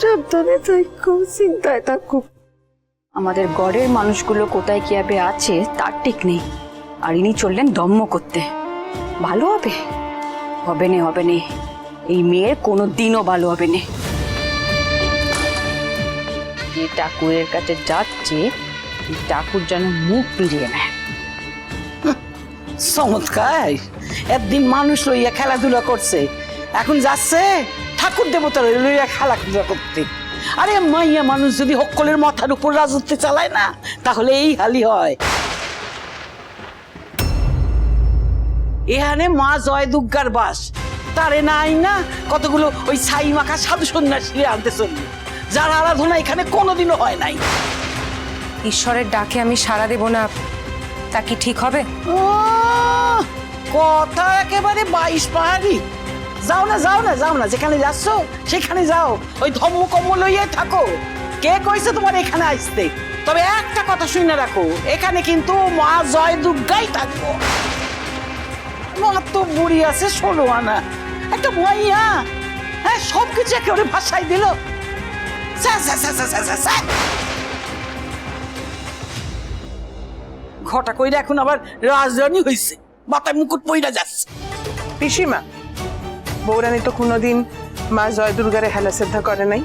সাবধানে থাকো চিন্তায় থাকো। আমাদের গড়ের মানুষগুলো কোথায় কীভাবে আছে তার ঠিক নেই। আর ইনি চললেন দম্ম করতে। ভালো হবে? হবে নে হবে নে। এই মেয়ের কোনো দিনও ভালো হবে না। যে ঠাকুরের কাছে যাচ্ছে এই ঠাকুর যেন মুখ ফিরিয়ে নেয়। চমৎকার! একদিন মানুষ লইয়া খেলাধুলা করছে। এখন যাচ্ছে? ঠাকুর দেবতার লইয়া খেলাধুলা করতে। আরে মাইয়া মানুষ যদি হক্কলের মাথার উপর রাজত্ব চালায় না তাহলে এই হালি হয়। এখানে মা জয় দুর্গার বাস। তারে নাই না কতগুলো ওই ছাই মাখা সাধু সন্ন্যাসী আনতে চলবে। যার আরাধনা এখানে কোনোদিনও হয় নাই। ঈশ্বরের ডাকে আমি সাড়া দেব না। তা কি ঠিক হবে? কথা একেবারে বাইশ পাহাড়ি। যাও না যাও না যাও না, যেখানে যাচ্ছ, সেখানে যাও। ওই ধম্ম কম্ম লইয়ে থাকো। কে কইছে তোমার এখানে আসতে? তবে একটা কথা শুনে রাখো, এখানে কিন্তু মা জয় দুর্গাই থাকব। মা তো বুড়ি আছে ষোলো আনা। একটা মাইয়া হ্যাঁ সব কিছু একেবারে ভাষায় দিল। ঘটা কইরা এখন আবার রাজরানী হইছে মাথায় মুকুট পইরা যাচ্ছে। পিসিমা বৌরানী তো কোনোদিন মা জয় দুর্গারে হেলা শ্রদ্ধা করে নাই।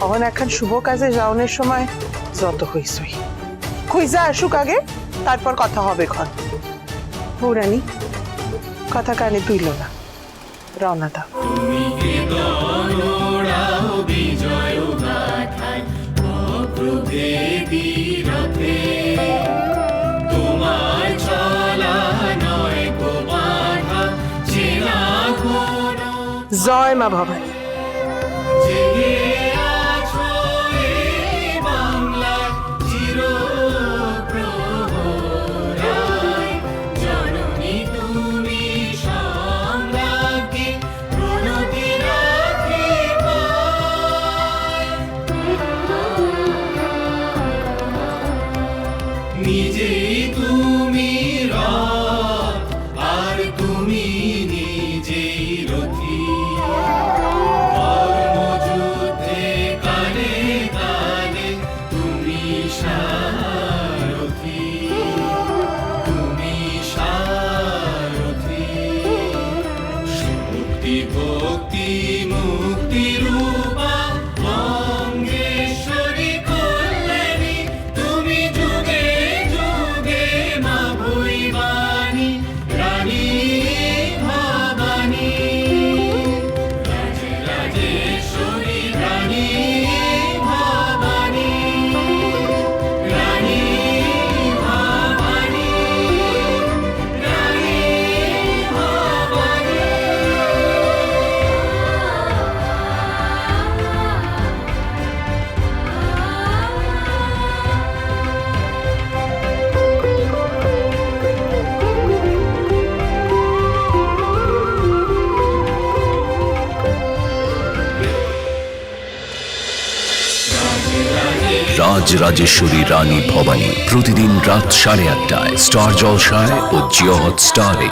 তখন এখন শুভ কাজে যাওনের সময় যত হইসই। খুঁজা আসুক আগে, তারপর কথা হবে খন বৌরানী, কথা কানে তুইল না। রওনা দাও। জয় মা ভবানী। নিজেই তুমি রথ শক্তি ভক্তি রাজ রাজেশ্বরী রানী ভবানী প্রতিদিন রাত সাড়ে আটটায় স্টার জলসায় ও জিওহট স্টারে